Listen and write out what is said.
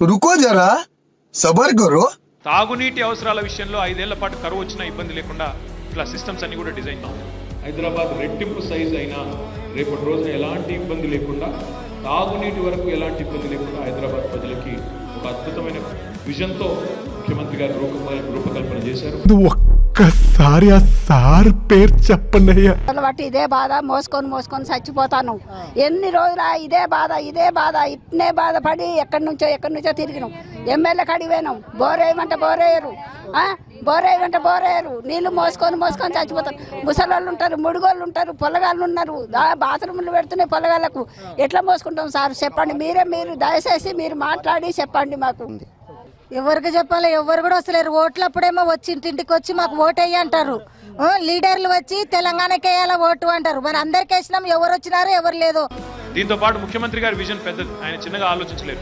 రుకో జరా సబర్ గురు తాగునీటి అవసరాల విషయంలో ఐదేళ్ళ పాటు కరువు వచ్చిన ఇబ్బంది లేకుండా ఇట్లా సిస్టమ్స్ అన్ని కూడా డిజైన్ హైదరాబాద్ రెట్టింపు సైజ్ అయినా రేపటి రోజున ఎలాంటి ఇబ్బంది లేకుండా తాగునీటి వరకు ఎలాంటి ఇబ్బంది లేకుండా హైదరాబాద్ ప్రజలకి ఒక అద్భుతమైన విజన్తో ముఖ్యమంత్రి గారు రూపకల్పన చేశారు. ఒక్కసారి ఆ సార్ పేరు చెప్పండి అయ్యా బట్టి ఇదే బాధ మోసుకొని మోసుకొని చచ్చిపోతాను. ఎన్ని రోజులు ఇదే బాధ ఇదే బాధ ఇట్నే బాధపడి ఎక్కడి నుంచో ఎక్కడి నుంచో తిరిగినాం. ఎమ్మెల్యే కాడికి బోరేయమంటే బోరేయరు. బోరేయమంటే బోరేయరు. నీళ్ళు మోసుకొని మోసుకొని చచ్చిపోతారు ముసలోళ్ళు ఉంటారు ముడుగోళ్ళు ఉంటారు పొలగాళ్ళు ఉన్నారు. బాత్రూములు పెడుతున్నాయి పొలగాళ్ళకు. ఎట్లా మోసుకుంటాం సార్? చెప్పండి. మీరే మీరు దయచేసి మీరు మాట్లాడి చెప్పండి మాకు. ఎవరికి చెప్పాలి ఎవరు కూడా వస్తలేరు. ఓట్లు అప్పుడేమో వచ్చి ఇంటింటికి వచ్చి మాకు ఓటు వేయి అంటారు లీడర్లు వచ్చి తెలంగాణకి వేయాల ఓటు అంటారు. మరి అందరికి వేసినాం ఎవరు వచ్చినారో ఎవరు లేదో. దీంతో పాటు ముఖ్యమంత్రి గారి విజన్ పెద్దది. ఆయన చిన్నగా ఆలోచించలేరు.